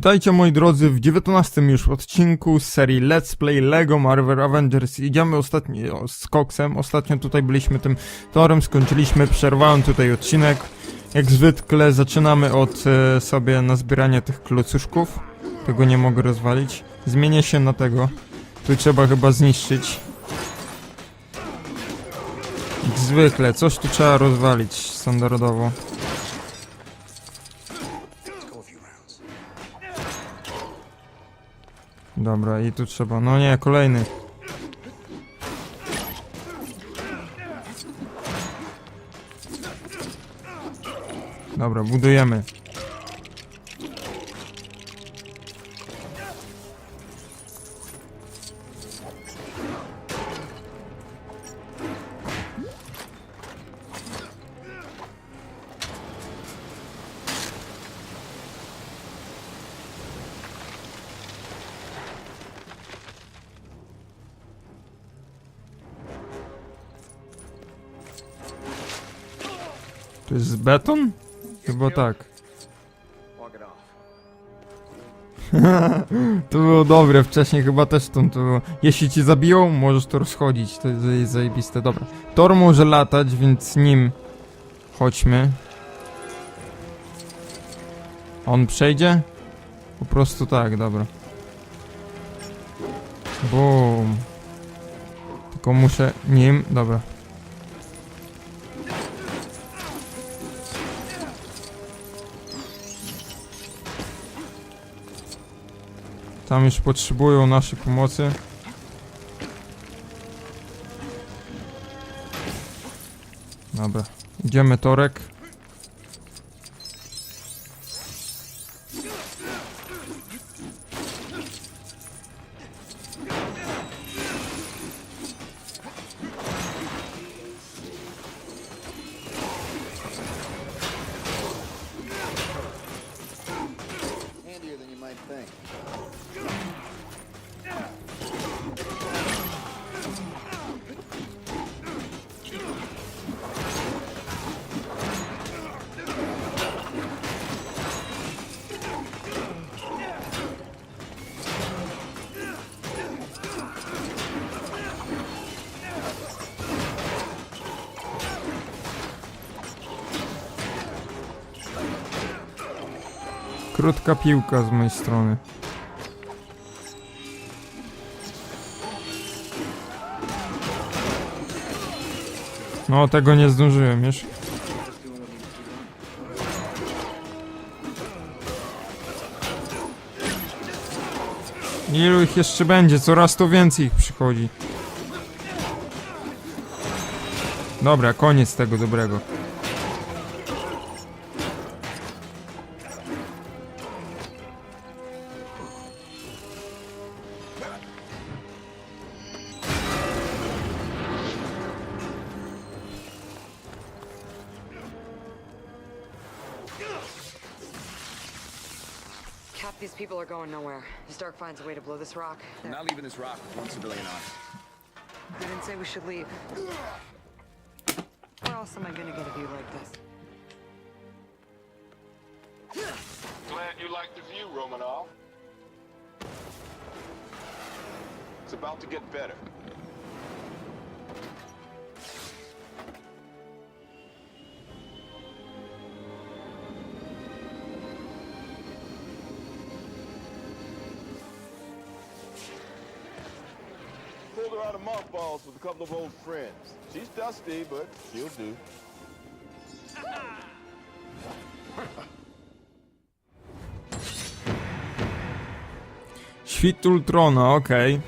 Witajcie moi drodzy w 19 już odcinku z serii Let's Play LEGO Marvel Avengers. Idziemy ostatnio z koksem. Ostatnio tutaj byliśmy tym torem, skończyliśmy, przerwałem tutaj odcinek. Jak zwykle zaczynamy od e, sobie nazbierania tych klocuszków. Tego nie mogę rozwalić. Zmienię się na tego. Tu trzeba chyba zniszczyć. Jak zwykle, coś tu trzeba rozwalić standardowo. Dobra, i tu trzeba. No nie, kolejny. Dobra, budujemy. To jest beton? Chyba tak. To było dobre, wcześniej chyba też tam to było. Jeśli ci zabiją, możesz to rozchodzić, to jest zajebiste, dobra. Tor może latać, więc nim chodźmy. On przejdzie? Po prostu tak, dobra. Boom. Tylko muszę nim, dobra. Tam już potrzebują naszej pomocy. Dobra, idziemy torek. Krótka piłka z mojej strony. No, tego nie zdążyłem już. Ilu ich jeszcze będzie? Coraz to więcej ich przychodzi. Dobra, koniec tego dobrego. Stark finds a way to blow this rock. I'm not leaving this rock with one civilian on. I didn't say we should leave. Where else am I gonna get a view like this? Glad you like the view, Romanov. It's about to get better. Mothballs with a couple of old friends. She's dusty, but she'll do. Świt Ultrona, okej.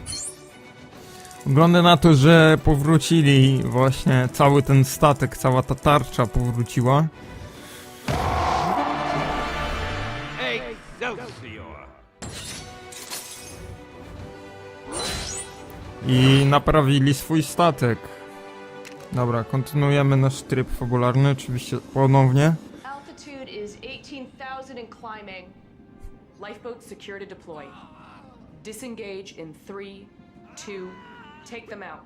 Wygląda na to, że powrócili właśnie cały ten statek, cała ta tarcza powróciła. I naprawili swój statek. Dobra, kontynuujemy nasz tryb fabularny, oczywiście ponownie. Altitude is 18,000 and climbing. Lifeboat secure to deploy. Disengage in three, two, take them out.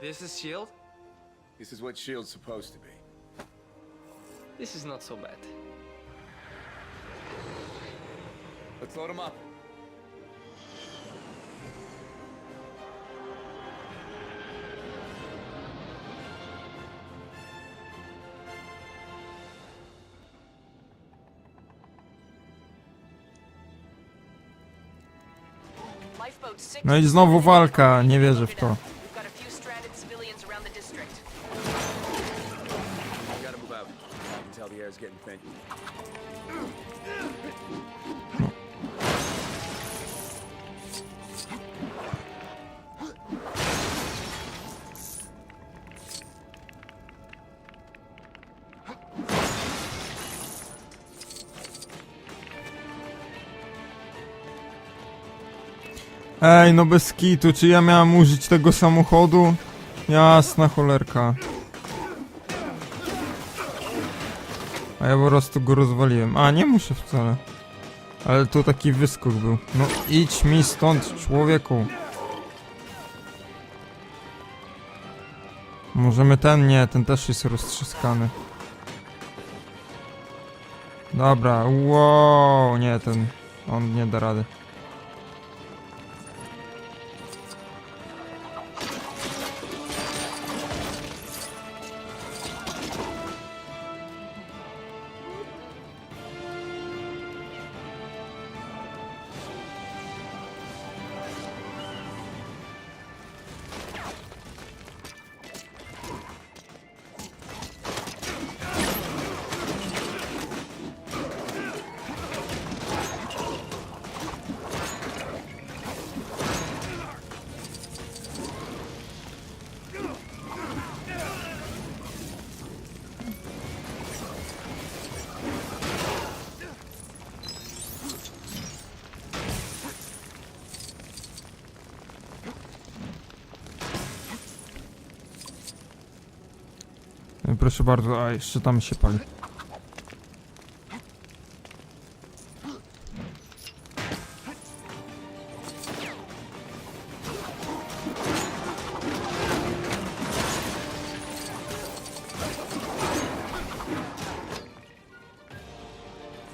This is S.H.I.E.L.D.? This is what S.H.I.E.L.D.'s supposed to be. This is not so bad. Let's load them up. Lifeboat 6 No i znowu walka, nie wierzę w to. Ej, no bez kitu, czy ja miałem użyć tego samochodu? Jasna cholerka. A ja po prostu go rozwaliłem. A, nie muszę wcale. Ale tu taki wyskok był. No idź mi stąd, człowieku. Możemy ten? Nie, ten też jest roztrzaskany. Dobra, wow, nie, ten... On nie da rady. Proszę bardzo, a jeszcze tam się pali.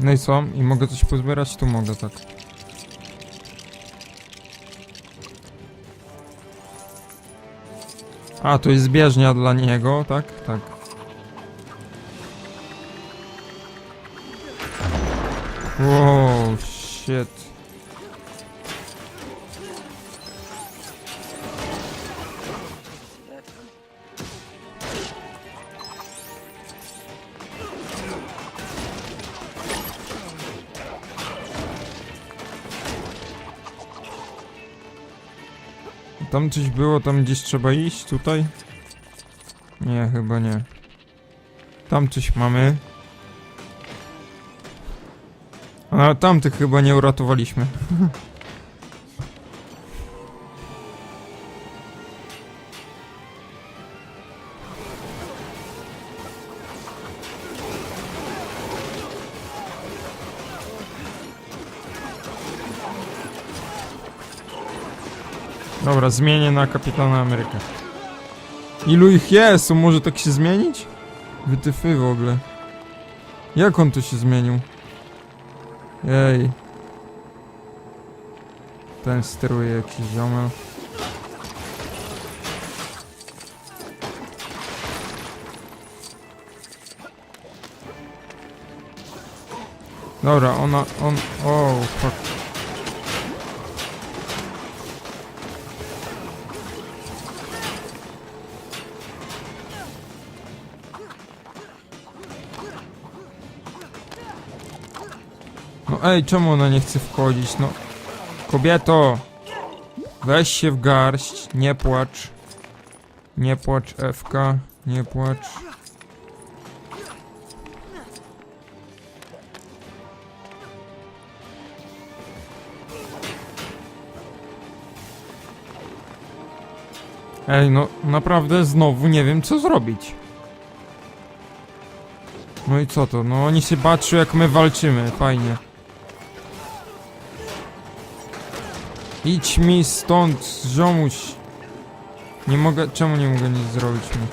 No i co? I mogę coś pozbierać? Tu mogę, tak. A, to jest bieżnia dla niego, tak? Tak. Wow, shit. Tam coś było, tam gdzieś trzeba iść, tutaj? Nie, chyba nie. Tam coś mamy. A tamtych chyba nie uratowaliśmy. Dobra, zmienię na Kapitana Amerykę. Ilu ich jest? To może tak się zmienić? Wytyfy w ogóle. Jak on tu się zmienił? Jej. Ten steruje jakiś ziomel. Dobra, ona, on, o, fuck. Ej, czemu ona nie chce wchodzić? No. Kobieto! Weź się w garść, nie płacz. Nie płacz, Ewka, nie płacz. Ej, no naprawdę znowu nie wiem co zrobić. No i co to? No oni się patrzą jak my walczymy, fajnie. Idź mi stąd, ziomuś. Nie mogę, czemu nie mogę nic zrobić mu?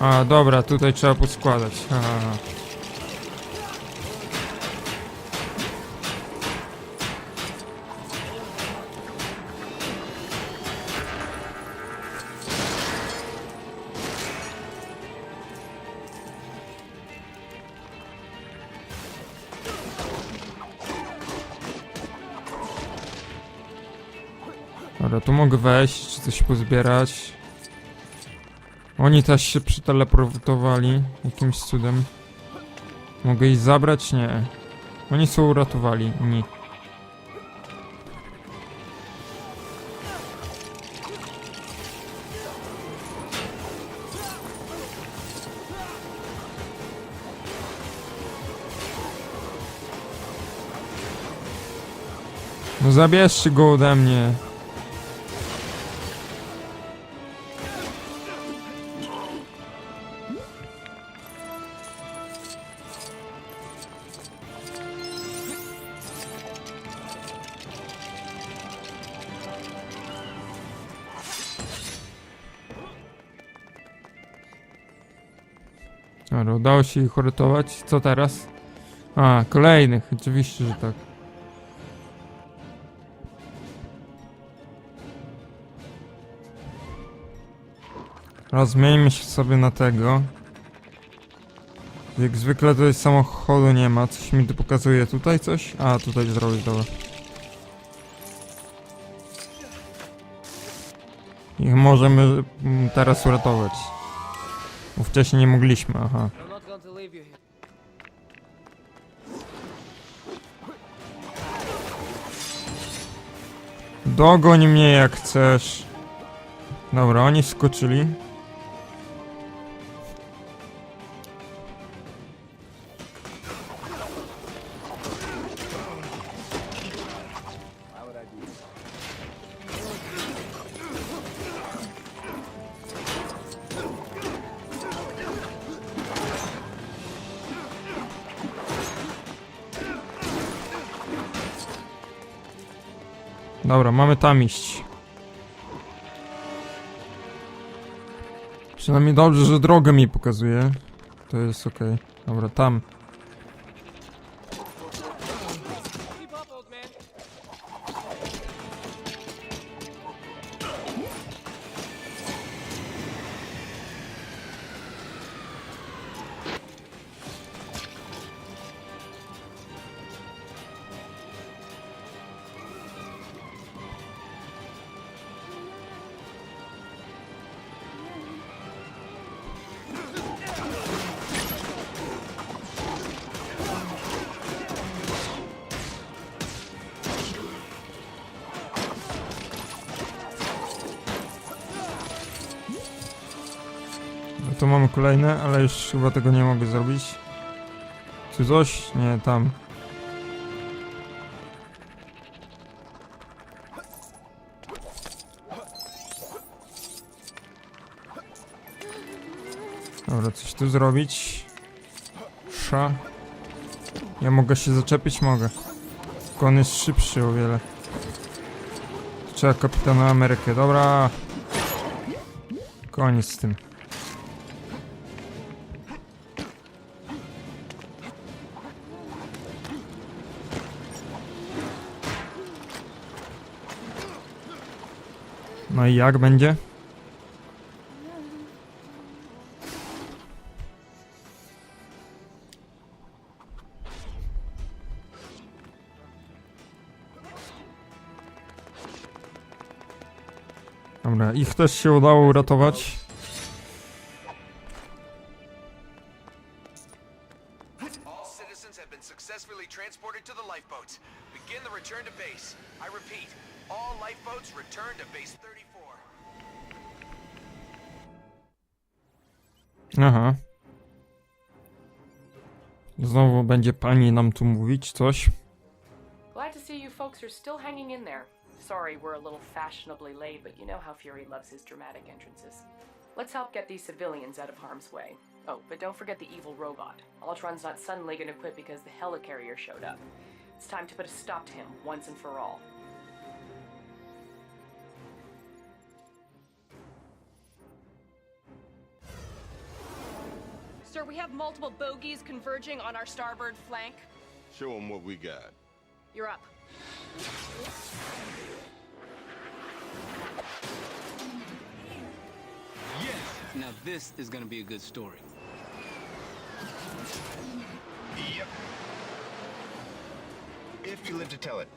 A, dobra, tutaj trzeba poskładać. Aha. Dobra, tu mogę wejść, czy coś pozbierać. Oni też się przeteleportowali jakimś cudem. Mogę ich zabrać? Nie. Oni są uratowali. Nie. No zabierzcie go ode mnie. Dobra, udało się ich uratować. Co teraz? A, kolejnych. Oczywiście, że tak. Rozmienimy się sobie na tego. Jak zwykle tutaj samochodu nie ma. Coś mi tu pokazuje. Tutaj coś? A, tutaj zrobić, dobra. Ich możemy mm, teraz uratować. Bo wcześniej nie mogliśmy, aha. Dogoń mnie jak chcesz. Dobra, oni skoczyli. Dobra, mamy tam iść. Przynajmniej dobrze, że drogę mi pokazuje. To jest okej. Dobra, tam. To mamy kolejne, ale już chyba tego nie mogę zrobić. Czy coś? Nie, tam. Dobra, coś tu zrobić. Sza. Ja mogę się zaczepić? Mogę. Tylko on jest szybszy o wiele. Trzeba kapitana Amerykę. Dobra. Koniec z tym. No i jak będzie? Dobra, ich też się udało uratować. Pani nam tu mówić coś. Glad to see you folks are still hanging in there. Sorry we're a little fashionably late, but you know how Fury loves his dramatic entrances. Let's help get these civilians out of harm's way. Oh, but don't forget the evil robot. Ultron's not suddenly gonna quit because the helicarrier showed up. It's time to put a stop to him once and for all. Sir, we have multiple bogies converging on our starboard flank. Show them what we got. You're up. Yes! Now this is gonna be a good story. Yep. If you live to tell it.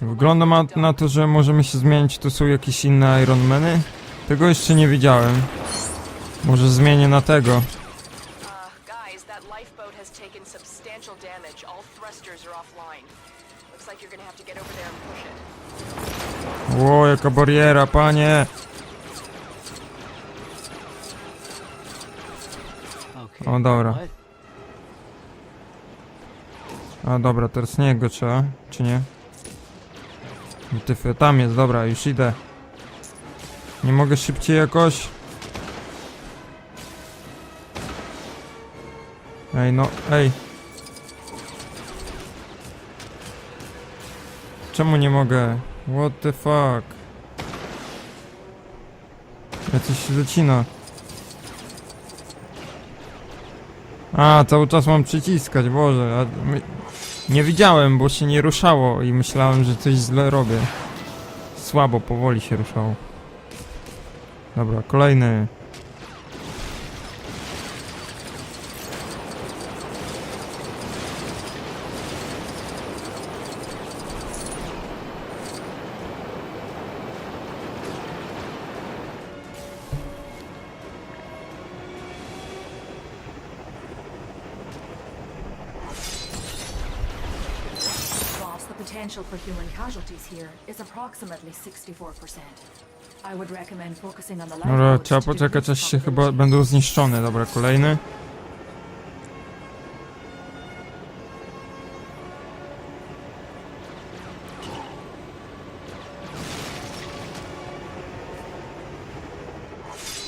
Wygląda na to, że możemy się zmienić, tu są jakieś inne Ironmany. Tego jeszcze nie widziałem. Może zmienię na tego. Uh. Ło, jaka bariera, panie! Okay. O, dobra. A dobra, teraz nie go trzeba, czy nie? Tyfy, tam jest, dobra, już idę. Nie mogę szybciej jakoś? Ej, no, ej. Czemu nie mogę? What the fuck? Ja coś się zacina. A, cały czas mam przyciskać, Boże. A my... Nie widziałem, bo się nie ruszało i myślałem, że coś źle robię. Słabo, powoli się ruszało. Dobra, kolejny. Potential for human casualties here is approximately 64%. I would recommend focusing on the Dobra, trzeba poczekać aż się chyba będą zniszczone. Dobra, kolejny.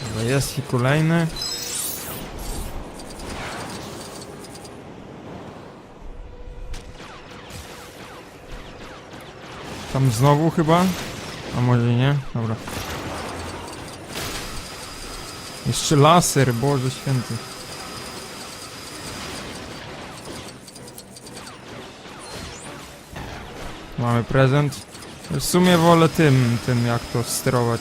Dobra, jest i kolejny. Tam znowu chyba? A może nie? Dobra. Jeszcze laser, Boże święty. Mamy prezent. W sumie wolę tym, tym jak to sterować.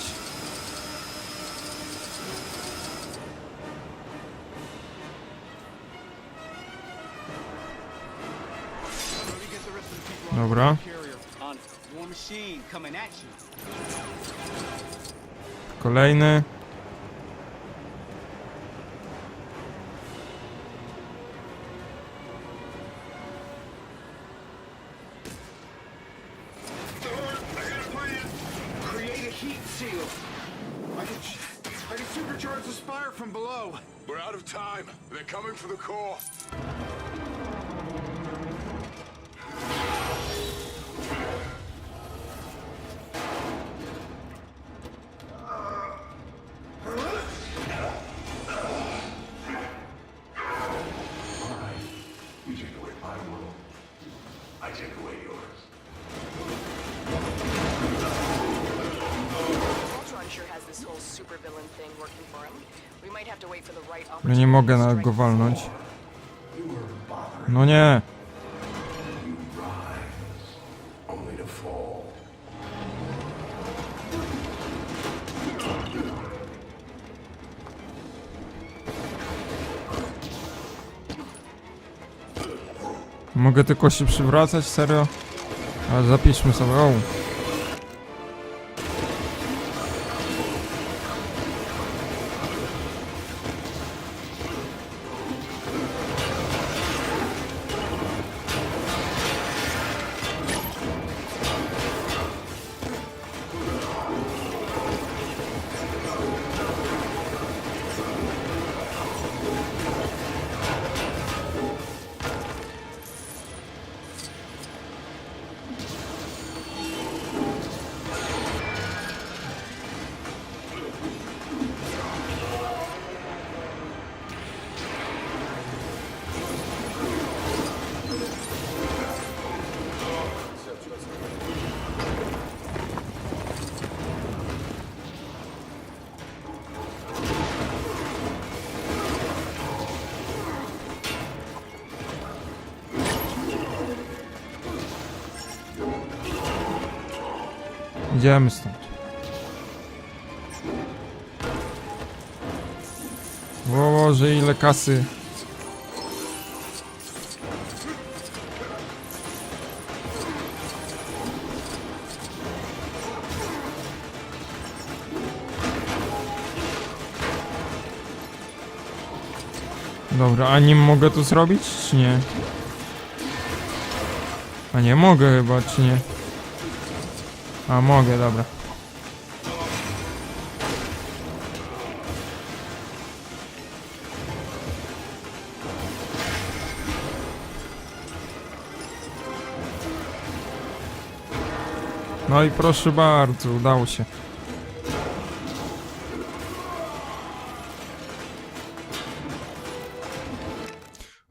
Kolejny. Ultron sure has this whole supervillain thing working for him. We might have to wait for the right No opportunity. nie mogę to na strike go walnąć. No nie. Mogę tylko się przywracać, serio? Ale zapiszmy sobie, o. Idziemy stąd. O Boże, ile kasy. Dobra, a nim mogę to zrobić, czy nie? A nie mogę chyba, czy nie? A mogę, dobra. No i proszę bardzo, udało się.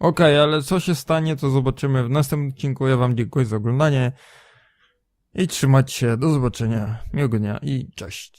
Okej, ale co się stanie, to zobaczymy w następnym odcinku. Ja wam dziękuję za oglądanie. I trzymać się. Do zobaczenia. Miłego dnia i cześć.